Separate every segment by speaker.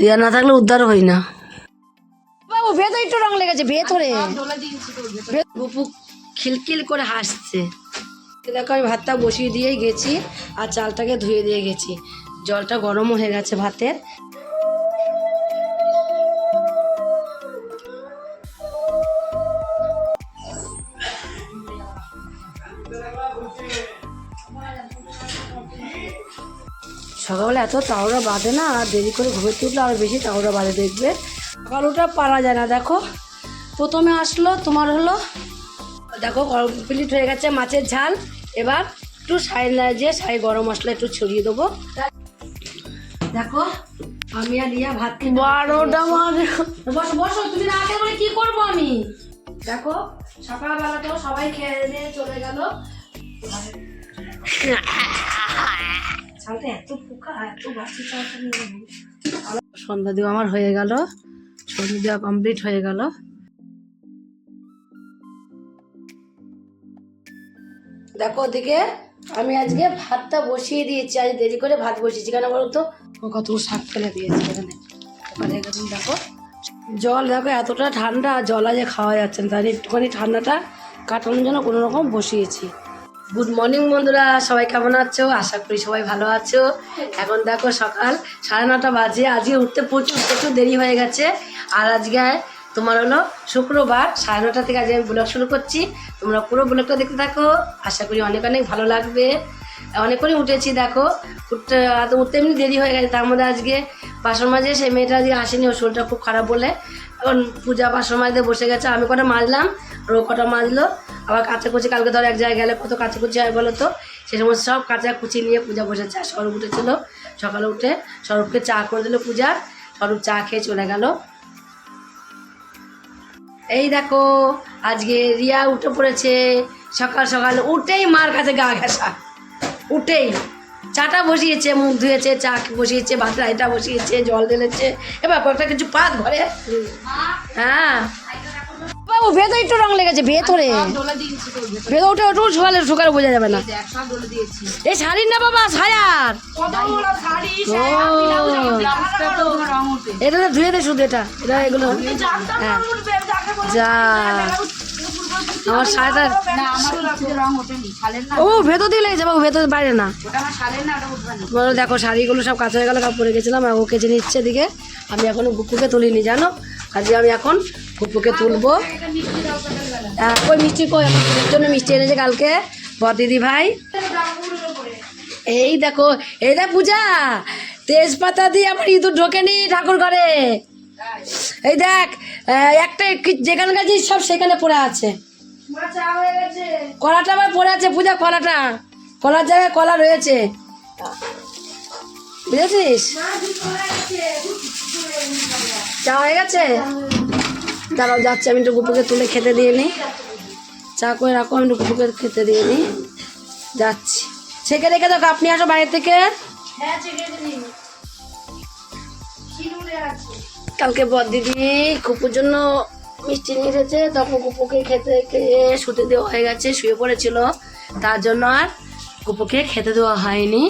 Speaker 1: রিয়া না থাকলে উদ্ধার হই না। বাবু ভেতরে একটু রং লেগেছে ভেতরে। ভে- বুপু খিলখিল করে হাসছে। দেখো আমি ভাতটা বসিয়ে দিয়েই গেছি আর চালটাকে ধুয়ে দিয়ে গেছি। জলটা গরম হয়ে গেছে ভাতের। সকালবেলা এত তাওড়া বাঁধে না আর দেরি করে ঘুরে তুললে আর বেশি তাওড়া বাঁধে দেখবে। সকালটা পারা যায় না দেখো। প্রথমে আসলো তোমার হলো দেখো কমপ্লিট হয়ে গেছে মাছের ঝাল। এবার একটু সাই যে সাই গরম মশলা একটু ছড়িয়ে দেবো। দেখো আমি আর রিয়া ভাত বারোটা বসো বসো তুমি না আগে বলে কি করব আমি? দেখো সকালবেলাতেও সবাই খেয়ে দিয়ে চলে গেল। সন্ধ্যা দেওয়া আমার হয়ে গেল। সন্ধ্যা দেওয়া কমপ্লিট হয়ে গেল। দেখো ওদিকে আমি আজকে ভাতটা বসিয়ে দিয়েছি আজ দেরি করে ভাত বসিয়েছি। কেন বলতো ও কত শাক ফেলে দিয়েছি এখানে। ওখানে দেখো। জল দেখো এতটা ঠান্ডা জল আজকে খাওয়া যাচ্ছে না। তাই একটুখানি ঠান্ডাটা কাটানোর জন্য কোনো রকম বসিয়েছি। গুড মর্নিং বন্ধুরা। সবাই কেমন আছো? আশা করি সবাই ভালো আছো। এখন দেখো সকাল, সাড়ে নটা বাজে। আজকে উঠতে প্রচুর প্রচুর দেরি হয়ে গেছে। আর আজকে তোমার হলো শুক্রবার। সাড়ে নটা থেকে আজকে আমি ব্লগ শুরু করছি। তোমরা পুরো ব্লগটা দেখতে থাকো। আশা করি অনেক অনেক ভালো লাগবে। অনেকক্ষণই উঠেছি, দেখো। উঠতে উঠতে এমনি দেরি হয়ে গেছে। তার মধ্যে আজকে বাসন মাঝে সেই মেয়েটা আজকে আসেনি, ওর শরীরটা খুব খারাপ বলে। এখন পূজা বা সময় দিয়ে বসে গেছে, আমি কটা মাজলাম আর ও কটা মাজলো আবার কাচাকুচি, কালকে ধর এক জায়গায় গেলে কত কাচাকুচি হয় বলো তো? সে সমস্ত সব কাচাকুচি নিয়ে পূজা বসেছে। আর স্বরূপ উঠেছিল। সকালে উঠে স্বরূপকে চা করে দিল পূজা স্বরূপ চা খেয়ে চলে গেল। এই দেখো, আজকে রিয়া উঠে পড়েছে। সকাল সকাল উঠেই মার কাছে গা ঘেঁষা। উঠেই। চাটা বসিয়েছে, মুখ ধুয়েছে, চা বসিয়েছে ভাত রাইটা বসিয়েছে, জল ঢেলেছে। এবার কয়েকটা কিছু পাত ঘরে হ্যাঁ। ভেতরে লেগেছে, ভেতরে। বোঝা যাবে না। এই শাড়ির এটা ধুয়ে দে শুধু এটা এগুলো। হ্যাঁ। যা। আমার শাড়িটা ও ভেতর দিয়ে লেগেছে বাবু ভেতর বাইরে না। বলো দেখো শাড়িগুলো সব কাঁচা হয়ে গেলো কাপড়ে গেছিলাম আর ও কেচে নিচ্ছে দিকে আমি এখনও গুপুকে তুলিনি জানো? আজকে আমি এখন গুপুকে তুলবো। কই মিষ্টি কই? আমার জন্য মিষ্টি এনেছে কালকে বর দিদি ভাই। এই দেখো এই দেখ পূজা তেজপাতা দিয়ে আমার ইঁদুর ঢোকেনি ঠাকুর ঘরে এই দেখ একটা যেখানে গেছি সব সেখানে পড়ে আছে। কলাটা আবার পড়ে আছে পূজা কলাটা। কলার জায়গায় কলা রয়েছে। বুঝেছিস? চা হয়ে গেছে? দাঁড়াও যাচ্ছে আমি একটু গুপুকে তুলে খেতে দিয়ে নিই চা করে রাখো আমি একটু গুপুকে খেতে দিয়ে নিই যাচ্ছি। ছেঁকে রেখে দেখো আপনি আসো বাইরে থেকে। কালকে বর দিদি কুপুর জন্য মিষ্টি নিয়ে এসেছে তখন কুপুকে খেতে খেয়ে শুতে দেওয়া হয়ে গেছে, শুয়ে পড়েছিল। তার জন্য আর কুপুকে খেতে দেওয়া হয়নি।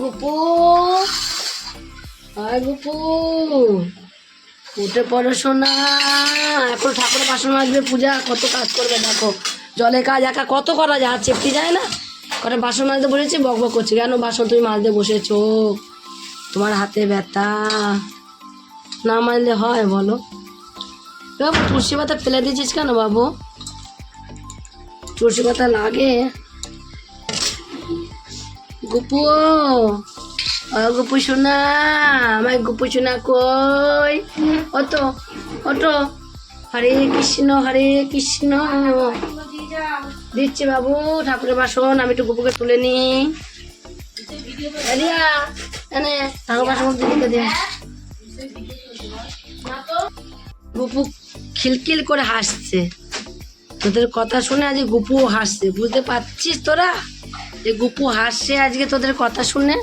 Speaker 1: গুপু হাই গুপু উঠে পড়াশোনা এখন ঠাকুরের বাসন মাজবে, পূজা কত কাজ করবে দেখো। জলে কাজ একা কত করা যায় চেপটি যায় না? করে বাসন মাজতে বসেছি, বক বক করছি। কেন বাসন তুমি মাজতে বসেছো? তোমার হাতে ব্যথা। না মাজলে হয়, বলো। বাবু, তুলসী পাতা ফেলে দিয়েছিস কেন বাবু? তুলসী পাতা লাগে। গুপু, ও গুপু সোনা, আমার গুপু সোনা কই? অতো অটো। হরে কৃষ্ণ হরে কৃষ্ণ। দিচ্ছি বাবু, ঠাকুরের বাসন, আমি একটু গুপুকে তুলে নি রিয়া গুপু খিলখিল করে হাসছে। তোদের কথা শুনে আজকে গুপু হাসছে। বুঝতে পারছিস তোরা? যে গুপু হাসছে আজকে তোদের কথা শুনে।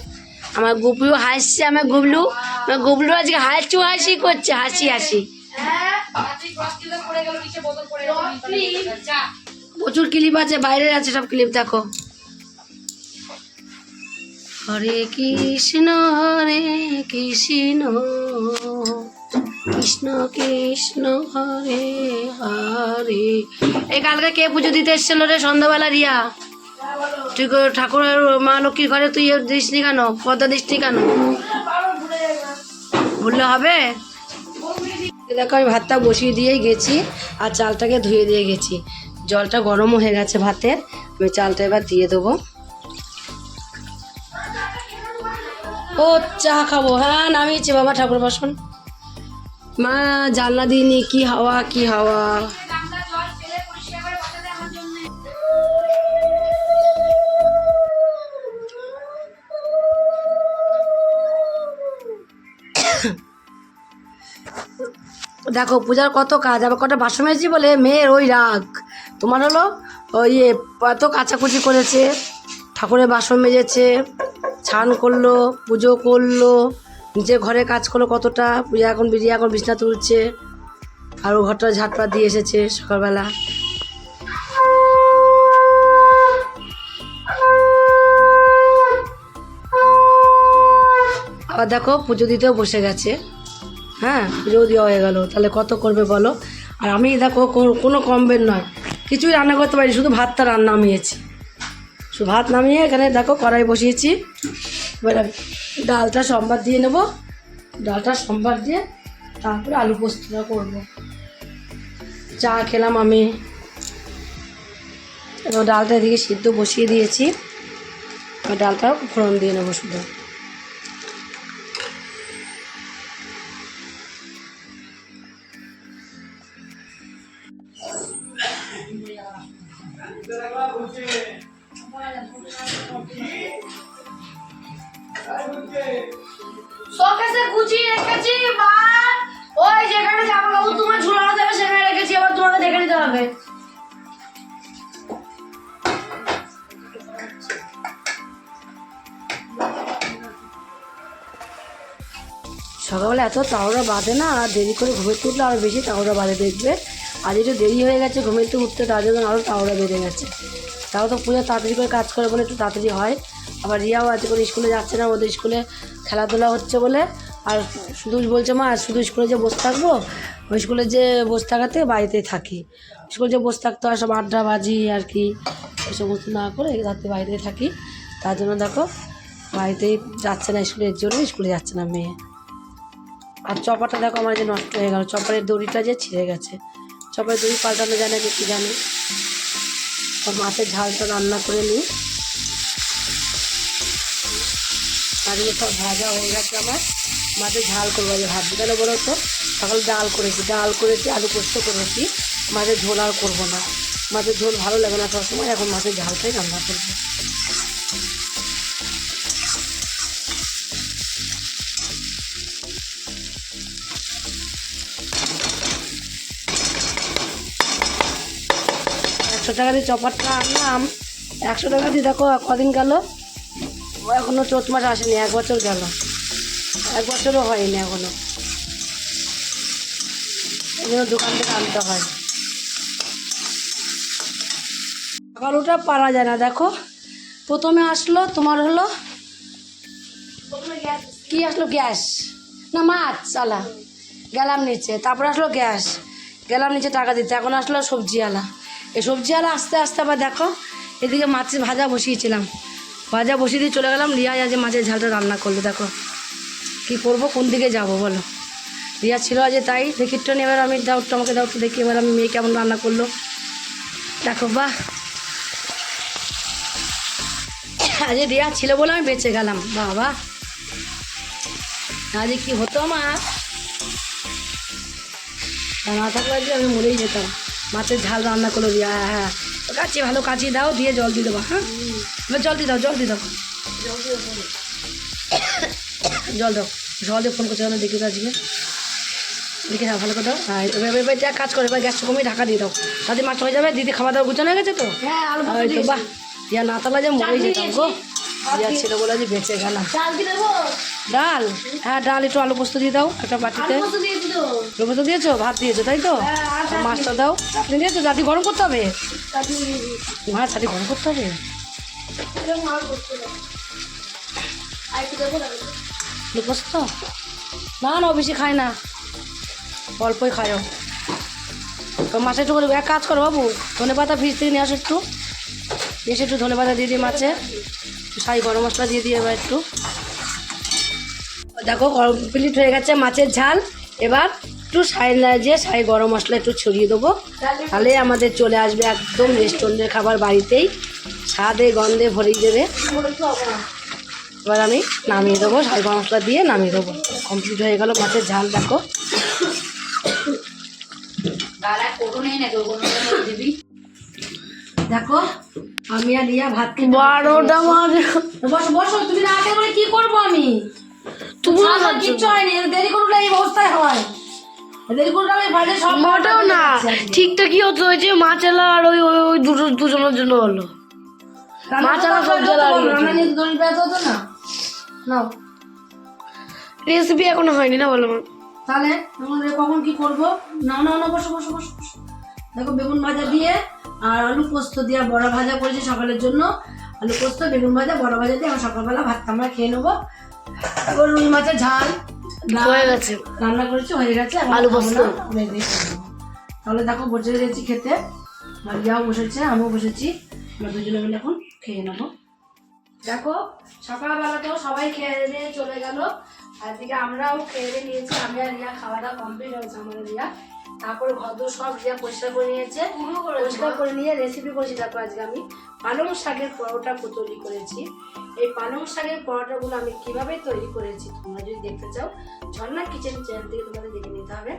Speaker 1: আমার গুপিও হাসছে, আমার গুবলু। আমার গুবলু আজকে হাসি হাসি করছে। হাসি হাসি। প্রচুর ক্লিপ আছে বাইরে আছে, সব ক্লিপ দেখো। হরে কৃষ্ণ হরে কৃষ্ণ কৃষ্ণ কৃষ্ণ, হরে হরে। এই কালকে কে পুজো দিতে এসেছিল রে সন্ধ্যাবেলা, রিয়া? তুই ঠাকুরের মা লক্ষ্মীর ঘরে তুই দিস নি কেন? পদ্মা দিস নি কেন? বললে হবে? দেখো, আমি ভাতটা বসিয়ে দিয়েই গেছি আর চালটাকে ধুয়ে দিয়ে গেছি। জলটা গরম হয়ে গেছে ভাতের, আমি চালটা এবার দিয়ে দেবো। ও, চা খাব। হ্যাঁ নামিয়েছি বাবা, ঠাকুর বাসন। মা, জানলা দিইনি কি হাওয়া কি হাওয়া। দেখো, পূজার কত কাজ, আবার কটা বাসন মেজেছি বলে মেয়ের ওই রাগ। তোমার হলো ওই এত কাচাকুচি করেছে, ঠাকুরের বাসন মেজেছে, ছান করল, পুজো করল, নিজের ঘরে কাজ করল কতটা, পূজা এখন বেরিয়ে এখন বিছনা তুলছে, আর ও ঘরটা ঝাটপাট দিয়ে এসেছে সকালবেলা। আবার দেখো, পুজো দিতেও বসে গেছে। হ্যাঁ পুজো দেওয়া হয়ে গেল। তাহলে কত করবে বলো? আর আমি দেখো কোনো কমবের নয়। কিছুই রান্না করতে পারি শুধু ভাতটা রান্না নামিয়েছি। শুধু ভাত নামিয়ে এখানে দেখো কড়াই বসিয়েছি। এবার ডালটা সম্বার দিয়ে নেব। ডালটা সম্বার দিয়ে তারপরে আলু পোস্তটা করব। চা খেলাম আমি। এবার ডালটা এদিকে সিদ্ধ বসিয়ে দিয়েছি। এবার ডালটা ফোড়ন দিয়ে নেব শুধু। তাওরা বাঁধে না, আর দেরি করে ঘুমের উঠলে আরও বেশি তাওরা বাঁধে দেখবে। আর একটু দেরি হয়ে গেছে ঘুমের তো উঠতে, তার জন্য আরও তাওরা বেড়ে গেছে। তাও তো পুজো তাড়াতাড়ি করে কাজ করে বলে একটু তাড়াতাড়ি হয়। আবার রিয়াও আজকে করে স্কুলে যাচ্ছে না, ওদের স্কুলে খেলাধুলা হচ্ছে বলে। আর শুধু বলছে, মা আর শুধু স্কুলে যে বসে থাকব? ওই স্কুলে যে বসে থাকাতে বাড়িতেই থাকি। স্কুলে যে বসে থাকতে হয়, সব আড্ডা বাজি আর কি এই সমস্ত না করে রাতে বাড়িতেই থাকি। তার জন্য দেখো, বাড়িতেই যাচ্ছে না স্কুলের জন্য স্কুলে যাচ্ছে না মেয়ে। আর চপাটা দেখো আমার যে নষ্ট হয়ে গেল। চপারের দড়িটা যে ছিঁড়ে গেছে। চপারের দড়ি পাল্টানো জানে যে কী জানি। মাছের ঝালটা রান্না করে নিই। এগুলো সব ভাজা হয়ে গেছে আমার। মাছের ঝাল করব আগে ভাবছি কেন বলো তো? সকালে ডাল করেছি। ডাল করেছি, আলু পোস্ত করেছি। মাছের ঝোল আর করব না। মাছের ঝোল ভালো লাগে না সবসময়। এখন মাছের ঝালটাই রান্না করব। টাকা দিয়ে চপারটা আনলাম। একশো টাকা দিয়ে দেখো কদিন গেল? এখনও চোদ্দ মাস আসেনি, এক বছর গেল। এক বছরও হয়নি এখনও এগুলো দোকান থেকে আনতে হয়। সকালটা পারা যায় না, দেখো। প্রথমে আসলো, তোমার হলো? কি আসলো? গ্যাস। না, মাছ, চালা। গেলাম নিচে। তারপর আসলো গ্যাস। গেলাম নিচে টাকা দিতে। এখন আসলো সবজিওয়ালা। এই সবজিওয়ালা আস্তে আস্তে আবার দেখো, এদিকে মাছের ভাজা বসিয়েছিলাম। ভাজা বসিয়ে দিয়ে চলে গেলাম রিয়া আজ মাছের ঝালটা রান্না করল, দেখো। কি করব, কোন দিকে যাব বলো? রিয়া ছিল আজ তাই দেখি একটু এবার আমি দাও আমাকে দাও একটু দেখি এবার আমি মেয়ে কেমন রান্না করল। দেখো, বাহ। আজ রিয়া ছিল বলে আমি বেঁচে গেলাম, বাবা। আজ কি হতো আমার না থাকলে আমি মরেই যেতাম। মাছের ঝাল রান্না করল রিয়া হ্যাঁ হ্যাঁ। তো কাচি ভালো কাচি দাও দিয়ে জল দিয়ে দেবো হ্যাঁ? এবার জল দিয়ে দাও জল দিয়ে দাও। জল দাও। জল দিয়ে ফোন করছে না দেখি আজকে। দেখি হ্যাঁ ভালো করে দাও। হ্যাঁ এবার এবার যা কাজ করে এবার গ্যাসটা কমিয়ে ঢাকা দিয়ে দাও। তাতে মাছ হয়ে যাবে দিদি খাওয়া দাওয়া গুছানো হয়ে গেছে তো? তো বাহ। ইয়া না তাহলে যে মরেই যেতাম গো। ইয়া ছিল বলে যে বেঁচে গেলাম। ডাল হ্যাঁ ডাল একটু আলু পোস্ত দিয়ে দাও একটা বাটিতে। আলু পোস্ত দিয়েছ? ভাত দিয়েছ তাই তো? মাছটা দাও। চাটনি দিয়েছ? চাটনি গরম করতে হবে? হ্যাঁ চাটনি গরম করতে হবে? একটু দেবো দেখোস তো না না বেশি খায় না। অল্পই খায় ও তো মাছে একটু এক কাজ করো বাবু ধনে পাতা ফ্রিজ থেকে নিয়ে আসো একটু। এসে একটু ধনে পাতা দিয়ে দিই মাছে। সাই গরম মশলা দিয়ে দিয়ে এবার একটু। দেখো কমপ্লিট হয়ে গেছে মাছের ঝাল। এবার একটু সাই দিয়ে সাই গরম মশলা একটু ছড়িয়ে দেবো। তাহলে আমাদের চলে আসবে একদম রেস্টুরেন্টের খাবার বাড়িতেই। স্বাদে, গন্ধে ভরিয়ে দেবে। এবার আমি নামিয়ে দেবো সাই গরম মশলা দিয়ে নামিয়ে দেবো। কমপ্লিট হয়ে গেল মাছের ঝাল, দেখো। দেখো আমি আর রিয়া ভাত খেতে
Speaker 2: বারোটা বাজে।
Speaker 1: বসো বসো তুমি না বলে কি করব আমি?
Speaker 2: তুমি
Speaker 1: কিচ্ছু হয়নি দেরি করলে এই অবস্থায় হয়।
Speaker 2: মোটেও না ঠিকঠাকই হতো ওই যে মাছ আর ওই ওই দুটো দুজনের জন্য হলো। সব জ্বালা
Speaker 1: না?
Speaker 2: রেসিপি এখনও হয়নি না বলো
Speaker 1: তাহলে কখন কি করব? না না না বসো বসো বসো বসো। দেখো বেগুন ভাজা দিয়ে আর আলু পোস্ত দিয়ে বড়া ভাজা করেছি সকালের জন্য। আলু পোস্ত বেগুন ভাজা বড়া ভাজা দিয়ে আমরা সকালবেলা ভাত আমরা খেয়ে নেব। এবার রুই মাছের ঝাল।
Speaker 2: হয়ে গেছে।
Speaker 1: রান্না করেছি হয়ে গেছে
Speaker 2: আলু পোস্ত।
Speaker 1: তাহলে দেখো বসে গেছি খেতে। মারিয়াও বসেছে আমিও বসেছি। আমরা দুজনে মিলে এখন খেয়ে নেব। দেখো সকালবেলা তো সবাই খেয়ে দিয়ে চলে গেল। আর দিকে আমরাও খেয়ে নিয়েছি আমি আর রিয়া খাওয়া দাওয়া কমপ্লিট হয়েছে আমাদের রিয়া। তারপরে ঘর সব রিয়া পরিষ্কার করে নিয়েছে পরিষ্কার করে নিয়ে রেসিপি করেছি। দেখো আজকে আমি পালং শাকের পরোটা তৈরি করেছি। এই পালং শাকের পরোটাগুলো আমি কীভাবে তৈরি করেছি তোমরা যদি দেখতে চাও ঝর্ণা কিচেন চ্যানেল থেকে তোমাদের দেখে নিতে হবে।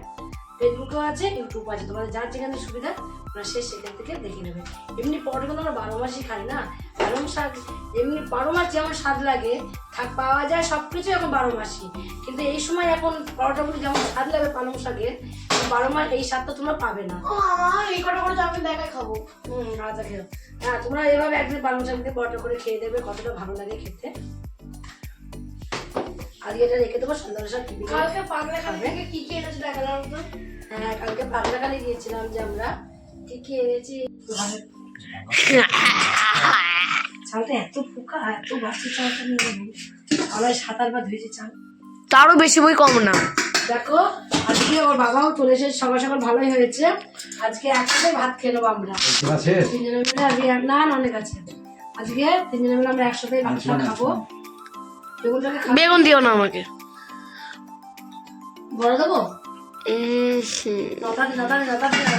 Speaker 1: ফেসবুকও আছে ইউটিউব আছে। তোমাদের যার যেখানে সুবিধা তোমরা সে সেখান থেকে দেখে নেবে। এমনি পরোটা কিন্তু আমরা বারো মাসই খাই না পালং শাক এমনি বারো মাস যেমন স্বাদ লাগে থাক পাওয়া যায় সব কিছু এখন বারো মাসই কিন্তু এই সময় এখন পরোটাগুলো যেমন স্বাদ লাগে পালং শাকের বারো মাস এই স্বাদটা তোমরা পাবে না।
Speaker 2: এই কটা করে তো আমি দেখাই খাব।
Speaker 1: হুম আচ্ছা খেও হ্যাঁ তোমরা এভাবে একদিন পালং শাক দিয়ে পরোটা করে খেয়ে দেবে কতটা ভালো লাগে খেতে। আর এটা রেখে দেবো সন্ধ্যাবেলা সব টিভি
Speaker 2: কালকে পাগলা খালি থেকে কি কি এনেছে দেখালাম তো?
Speaker 1: হ্যাঁ কালকে পাগলাখালি গিয়েছিলাম যে আমরা। কি কি এনেছি? চালটা এত পোকা এত বাসি চালটা নিয়ে যাব আমরা সাঁতার বা ধুয়েছি চাল।
Speaker 2: তারও বেশি বই কম না।
Speaker 1: দেখো আজকে ওর বাবাও চলে এসে সকাল সকাল ভালোই হয়েছে। আজকে একসাথে ভাত খেয়ে নেব আমরা। তিনজনে মিলে আজকে না না অনেক আছে। আজকে তিনজনে মিলে আমরা একসাথে ভাতটা খাব। বেগুনটাকে খাব।
Speaker 2: বেগুন দিও না আমাকে।
Speaker 1: বড় দেবো?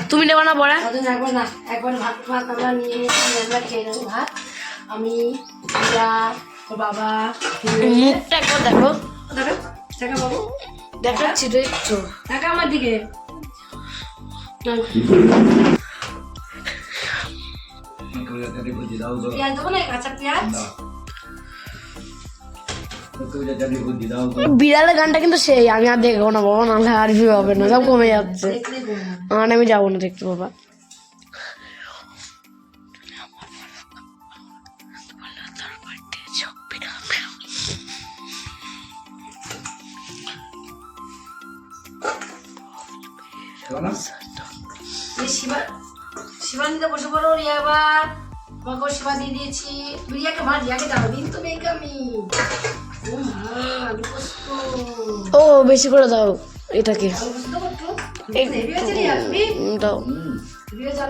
Speaker 2: তুমি নেবা না বড়া?
Speaker 1: একবার না একবার ভাত ভাত আমরা নিয়ে আমরা খেয়ে নেব ভাত। আমি বাবা
Speaker 2: মুখটা একবার দেখো।
Speaker 1: দেখো দেখা বাবু।
Speaker 2: দেখাচ্ছি তো একটু
Speaker 1: দেখা আমার দিকে। পেঁয়াজ দেবো না কাঁচা পেঁয়াজ?
Speaker 2: বিড়ালের গানটা কিন্তু সেই আমি আর দেখব না বাবা নাহলে আর ভিউ হবে না সব কমে যাচ্ছে। আর আমি যাব না দেখতে বাবা।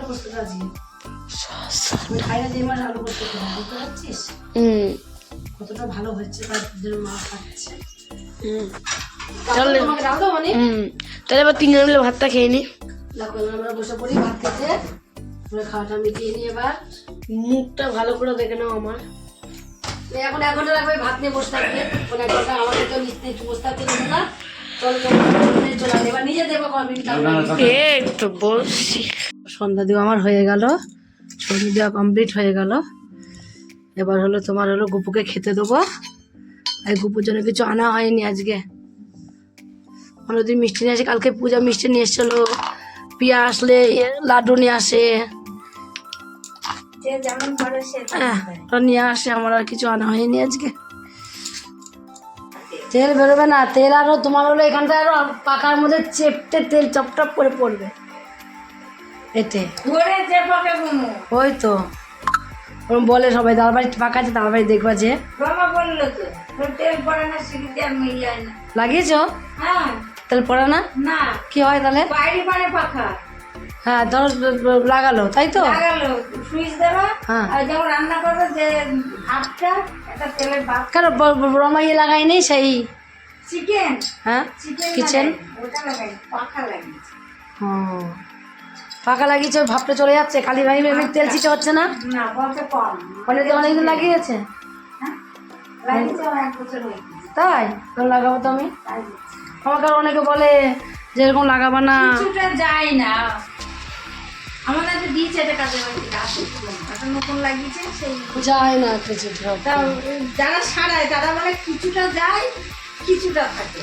Speaker 1: পোস্ত খাই বুঝতে পারছিস
Speaker 2: হুম
Speaker 1: কতটা ভালো হচ্ছে মা খাচ্ছে
Speaker 2: হুম।
Speaker 1: তাহলে
Speaker 2: এবার তিনজন মিলে ভাতটা খেয়ে নি।
Speaker 1: আমরা বসে পড়ি ভাত খেতে খাওয়াটা মিটিয়ে নিই এবার
Speaker 2: মুখটা ভালো করে দেখে নাও আমার।
Speaker 1: এখন এক ঘণ্টা লাগবে ভাত নিয়ে বসে থাকবে এক ঘণ্টা আমাদের তো নিচে বসে থাকতে না।
Speaker 2: এই
Speaker 1: সন্ধ্যা দেওয়া আমার হয়ে গেল। সন্ধ্যা দেওয়া কমপ্লিট হয়ে গেল। এবার হলো তোমার হলো গুপুকে খেতে দেবো। আর গুপুর জন্য কিছু আনা হয়নি আজকে। অন্যদিন মিষ্টি নিয়ে আসে কালকে পূজা মিষ্টি নিয়ে এসেছিল। পিয়া আসলে লাড্ডু নিয়ে আসে। হ্যাঁ, নিয়ে আসে আমার আর কিছু আনা হয়নি আজকে। তেল বেরোবে না তেল আরও তোমার হলো এখানটা আরও পাকার মধ্যে চেপটে তেল চপটপ করে পড়বে। এতে। ওই তো। ওরকম বলে সবাই দাদার বাড়ি পাকা আছে দাদার বাড়ি দেখবা যে। লাগিয়েছ?
Speaker 3: হ্যাঁ।
Speaker 1: তাহলে পড়ে না? কি হয় তাহলে?
Speaker 3: বাইরে পাখা।
Speaker 1: হ্যাঁ ধরো লাগালো তাই তো?
Speaker 3: লাগালো সুইচ দেবা
Speaker 1: হ্যাঁ।
Speaker 3: আর যখন রান্না করবে যে ভাতটা একটা তেলের ভাত।
Speaker 1: কেন লাগাইনি সেই?
Speaker 3: চিকেন?
Speaker 1: হ্যাঁ কিচেন?
Speaker 3: ওটা লাগাই পাখা লাগিয়েছে।
Speaker 1: ও ফাঁকা লাগিয়েছে ভাবটা চলে যাচ্ছে খালি ভাই এমনি তেল চিটে হচ্ছে না?
Speaker 3: না বলতে কম।
Speaker 1: মানে তো অনেকদিন লাগিয়েছে।
Speaker 3: হ্যাঁ?
Speaker 1: তাই? লাগাবো তো আমি। আমাকে অনেকে বলে যে এরকম লাগাবা না।
Speaker 3: যায় না। দিয়েছে এটা আসে একটা নতুন লাগিয়েছে সেই
Speaker 1: যায় না কিছু
Speaker 3: যারা সারায় তারা বলে কিছুটা যায় কিছুটা থাকে।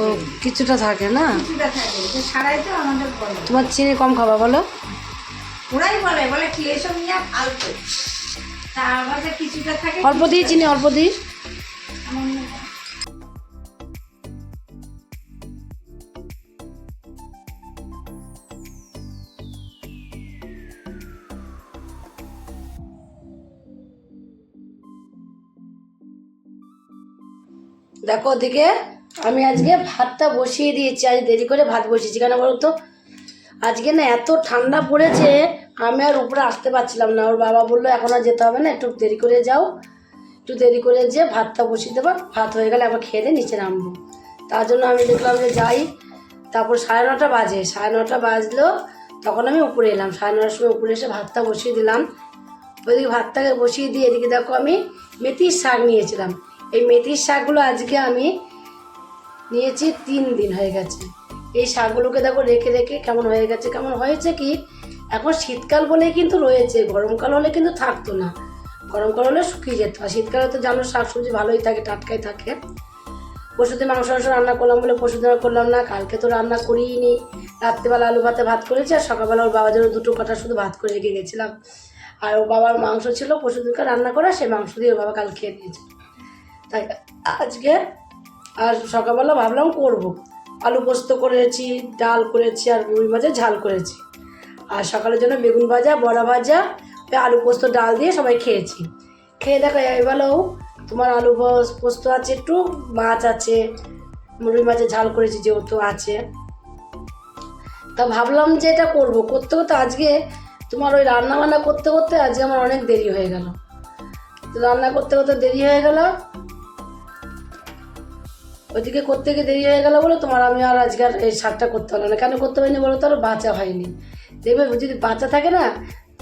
Speaker 1: ও কিছুটা থাকে না?
Speaker 3: কিছুটা থাকে। সারাই তো আমাদের বলে।
Speaker 1: তোমার চিনি কম খাবা বলো।
Speaker 3: ওরাই বলে বলে কি এসব নিয়ে ফালতু তা আমাদের কিছুটা থাকে
Speaker 1: অল্প দিই চিনি অল্প দিই। দেখো ওদিকে আমি আজকে ভাতটা বসিয়ে দিয়েছি, আজ দেরি করে ভাত বসিয়েছি। কেন বলো তো? আজকে না এত ঠান্ডা পড়েছে, আমি আর উপরে আসতে পারছিলাম না। ওর বাবা বলল, এখন আর যেতে হবে না, একটু দেরি করে যাও। একটু দেরি করে যে ভাতটা বসিয়ে দেবো। ভাত হয়ে গেলে আবার খেয়ে দিয়ে নিচে নামবো। তার জন্য আমি দেখলাম যে যাই। তারপর সাড়ে নটা বাজে। সাড়ে নটা বাজলো, তখন আমি উপরে এলাম। সাড়ে নটার সময় উপরে এসে ভাতটা বসিয়ে দিলাম। ওইদিকে ভাতটাকে বসিয়ে দিয়ে এদিকে দেখো আমি মেথির শাক নিয়েছিলাম। এই মেথির শাকগুলো আজকে আমি নিয়েছি, তিন দিন হয়ে গেছে। এই শাকগুলোকে দেখো রেখে রেখে কেমন হয়ে গেছে, কেমন হয়েছে কি? এখন শীতকাল বলেই কিন্তু রয়েছে, গরমকাল হলে কিন্তু থাকতো না। গরমকাল হলে শুকিয়ে যেত। আর শীতকালে তো জানো সবজি ভালোই থাকে, টাটকাই থাকে। পশুদের মাংস মাংস রান্না করলাম বলে পশুদের করলাম না। কালকে তো রান্না করিই নি রাত্রিবেলা আলু ভাতে ভাত করেছি আর সকালবেলা ওর বাবার জন্য দুটো কটা শুধু ভাত করে রেখে গেছিলাম। আর ওর বাবার মাংস ছিল, পশুদেরকে রান্না করা সে মাংস দিয়ে ওর বাবা কাল খেয়ে দিয়েছে তাই আজকে আর সকালবেলা ভাবলাম করব। আলু পোস্ত করেছি, ডাল করেছি আর রুই মাছের ঝাল করেছি। আর সকালের জন্য বেগুন ভাজা, বড়া ভাজা আলু পোস্ত, ডাল দিয়ে সবাই খেয়েছি। খেয়ে দেখো এবেলাও তোমার আলু পোস- পোস্ত আছে, একটু মাছ আছে, রুই মাছের ঝাল করেছি যেহেতু আছে। তা ভাবলাম যে এটা করব। করতে করতে আজকে তোমার ওই রান্না বান্না করতে করতে আজকে আমার অনেক দেরি হয়ে গেল। রান্না করতে করতে দেরি হয়ে গেল ওইদিকে করতে গিয়ে দেরি হয়ে গেলো বলে তোমার আমি আর আজকে আর এই শাকটা করতে পারলাম না। কেন করতে পারিনি বলো তো? আর বাঁচা হয়নি। দেখবে যদি বাচ্চা থাকে না,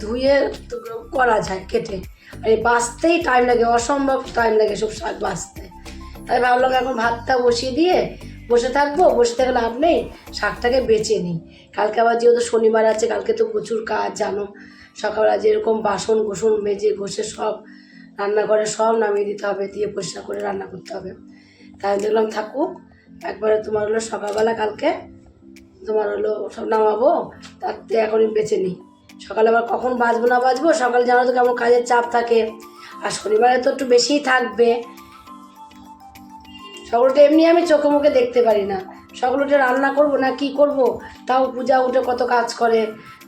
Speaker 1: ধুয়ে করা যায় কেটে। আর এই বাঁচতেই টাইম লাগে, অসম্ভব টাইম লাগে সব শাক বাঁচতে। তাই ভাবলাম এখন ভাতটা বসিয়ে দিয়ে বসে থাকব, বসে থাকলে লাভ নেই, শাকটাকে বেছে নিই। কালকে আবার যেহেতু শনিবার আছে, কালকে তো প্রচুর কাজ, জানো? সকালবেলা যেরকম বাসন কোসন মেজে ঘষে সব, রান্নাঘরে সব নামিয়ে দিতে হবে, দিয়ে পরিষ্কার করে রান্না করতে হবে। তাই দেখলাম থাকুক একবারে তোমার হলো সকালবেলা কালকে তোমার হলো সব নামাবো তার থেকে এখনই বেছে নিই সকালে আবার কখন বাজবো, না বাজবো, সকালে জানো তো কেমন কাজের চাপ থাকে। আর শনিবারে তো একটু বেশিই থাকবে। সকলটা এমনি আমি চোখে মুখে দেখতে পারি না। সকলটা রান্না করব না কি করব? তাও পূজা উঠে কত কাজ করে,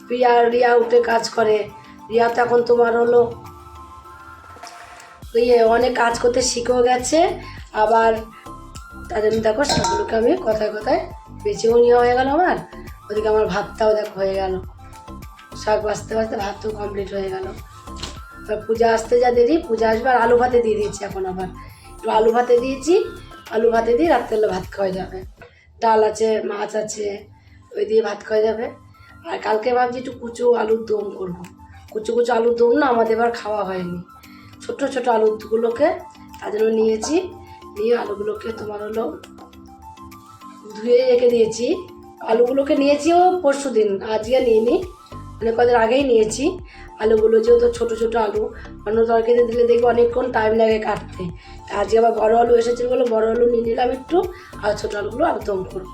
Speaker 1: প্রিয়া রিয়া উঠে কাজ করে। রিয়া তো এখন তোমার হলো ইয়ে অনেক কাজ করতে শিখেও গেছে। আবার তার জন্য দেখো সবগুলোকে আমি কথায় কথায় বেছেও নেওয়া হয়ে গেল আমার, ওদিকে আমার ভাতটাও দেখো হয়ে গেল। শাক বাঁচতে বাঁচতে ভাতও কমপ্লিট হয়ে গেল। এবার পূজা আসতে যা দেরি, পূজা আসবে আর আলু ভাতে দিয়ে দিয়েছি এখন আবার। একটু আলু ভাতে দিয়েছি, আলু ভাতে দিয়ে রাত্রেবেলা ভাত খাওয়া যাবে। ডাল আছে, মাছ আছে, ওই দিয়ে ভাত খাওয়া যাবে। আর কালকে ভাবছি একটু কুচু আলুর দম করব। কুচু কুচু আলুর দম না আমাদের এবার খাওয়া হয়নি। ছোট ছোট আলুগুলোকে তার জন্য নিয়েছি। নিয়ে আলুগুলোকে তোমার হলো ধুয়ে রেখে দিয়েছি। আলুগুলোকে নিয়েছিও পরশু দিন আজকে নিইনি। মানে কদিন আগেই নিয়েছি। আলুগুলো যেহেতু ছোটো ছোটো আলু, অন্য তরকারিতে দিলে দেখবে অনেকক্ষণ টাইম লাগে কাটতে। আজকে আবার বড় আলু এসেছিল বলে বড় আলু নিয়ে নিলাম একটু, আর ছোটো আলুগুলো আলুদম করব।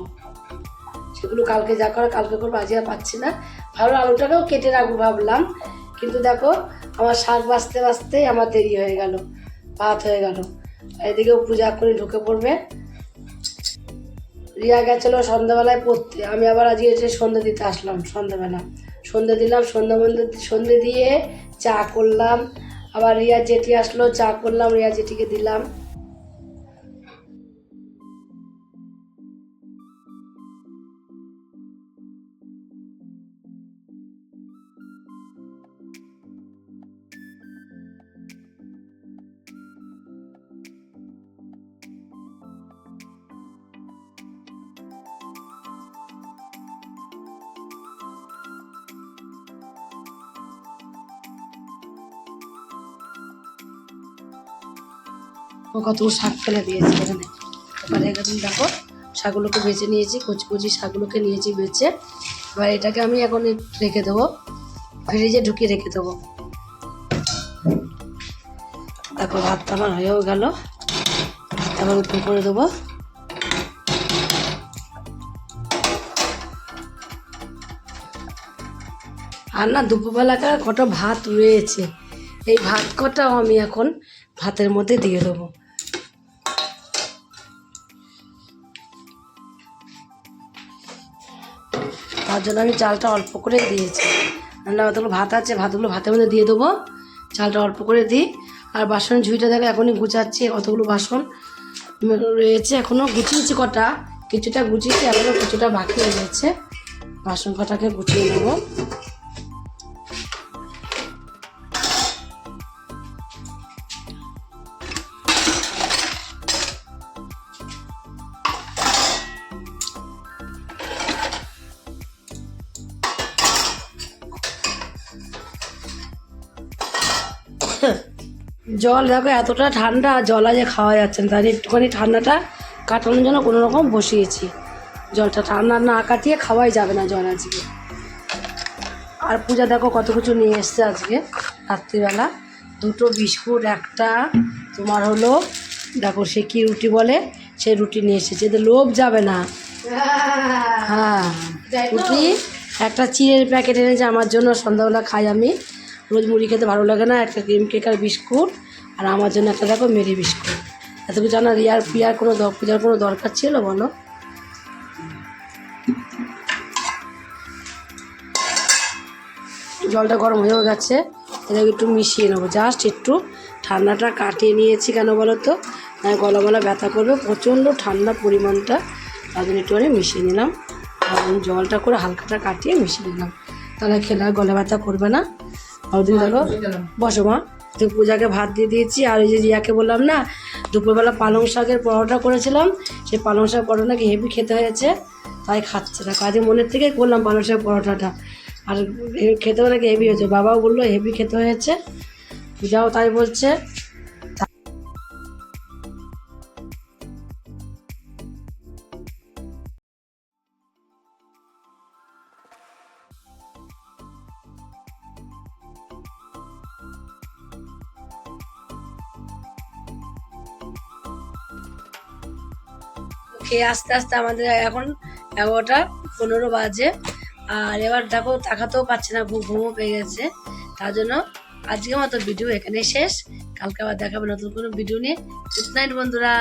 Speaker 1: সেগুলো কালকে যা করা কালকে করব আজকে আর পাচ্ছি না। ভালো আলুটাকেও কেটে রাখব ভাবলাম। কিন্তু দেখো, আমার শাক বাঁচতে বাঁচতেই আমার দেরি হয়ে গেল, ভাত হয়ে গেল। এদিকেও পূজা করে ঢুকে পড়বে। রিয়া গেছিল সন্ধ্যাবেলায় পড়তে। আমি আবার আজকে এসে সন্ধ্যে দিতে আসলাম, সন্ধ্যাবেলা। সন্ধ্যে দিলাম, সন্ধ্যা মন্দির সন্ধ্যে দিয়ে চা করলাম। আবার রিয়া জেঠি আসলো, চা করলাম, রিয়া জেঠিকে দিলাম। কতগুলো শাক ফেলে দিয়েছি এখানে। এবারে এখানে দেখো, শাকগুলোকে বেছে নিয়েছি কচি কচি শাকগুলোকে নিয়েছি বেছে। এবার এটাকে আমি এখন রেখে দেবো, ফ্রিজে ঢুকিয়ে রেখে দেবো। দেখো, ভাতটা আমার হয়েও গেল। এবার উপর করে দেবো। আর না দুপুরবেলাকার কটা ভাত রয়েছে। এই ভাত কটাও আমি এখন ভাতের মধ্যে দিয়ে দেবো। তার জন্য আমি চালটা অল্প করে দিয়েছি। রান্না অতগুলো ভাত আছে, ভাতগুলো ভাতের মধ্যে দিয়ে দেবো। চালটা অল্প করে দিই। আর বাসন ঝুঁইটা দেখো, এখনই গুছাচ্ছি, কতগুলো বাসন রয়েছে এখনও গুছিয়েছি কটা, কিছুটা গুছিয়েছি এখনও কিছুটা বাকি রয়েছে। বাসন কটাকে গুছিয়ে নেব। জল দেখো, এতটা ঠান্ডা জল আজকে খাওয়া যাচ্ছে না। তাই একটুখানি ঠান্ডাটা কাটানোর জন্য কোনো রকম বসিয়েছি। জলটা ঠান্ডা না কাটিয়ে খাওয়াই যাবে না জল আজকে। আর পূজা দেখো কত কিছু নিয়ে এসছে আজকে রাত্রিবেলা। দুটো বিস্কুট, একটা তোমার হলো, দেখো সে কি রুটি বলে সেই রুটি নিয়ে এসেছে। এতে লোভ যাবে না। হ্যাঁ রুটি, একটা চিড়ের প্যাকেট এনেছে, আমার জন্য সন্ধ্যাবেলা খাই আমি। রোজ মুড়ি খেতে ভালো লাগে না, একটা ক্রিম কেক আর বিস্কুট। আর আমার জন্য একটা দেখো মেরি বিস্কুট। এত কিছু জানা রিয়ার পিয়ার কোনো পূজার কোনো দরকার ছিল বলো? জলটা গরম হয়েও গেছে। এটাকে একটু মিশিয়ে নেব। জাস্ট একটু ঠান্ডাটা কাটিয়ে নিয়েছি কেন বলো তো? না গলা গলা ব্যথা করবে। প্রচণ্ড ঠান্ডা পরিমাণটা। তার জন্য একটুখানি মিশিয়ে নিলাম। আর জলটা করে হালকাটা কাটিয়ে মিশিয়ে নিলাম। তাহলে খেলে গলা ব্যথা করবে না। আর দেখো বসো মা। তো পূজাকে ভাত দিয়ে দিয়েছি, আর ওই যে রিয়াকে বললাম না, দুপুরবেলা পালং শাকের পরোটা করেছিলাম সেই পালং শাক পরোটা নাকি হেভি খেতে হয়েছে, তাই খাচ্ছে না। কাজে মনের থেকে করলাম পালং শাক পরোটাটা। আর খেতে নাকি হেভি হয়েছে। বাবাও বলল হেভি খেতে হয়েছে। পূজাও তাই বলছে। খেয়ে আস্তে আস্তে আমাদের এখন এগারোটা পনেরো বাজে। আর এবার দেখো তাকাতেও পাচ্ছে না, ঘুম ঘুমও পেয়ে গেছে। তার জন্য আজকে মতো ভিডিও এখানে শেষ। কালকে আবার দেখাবো নতুন কোনো ভিডিও নিয়ে। গুড নাইট বন্ধুরা।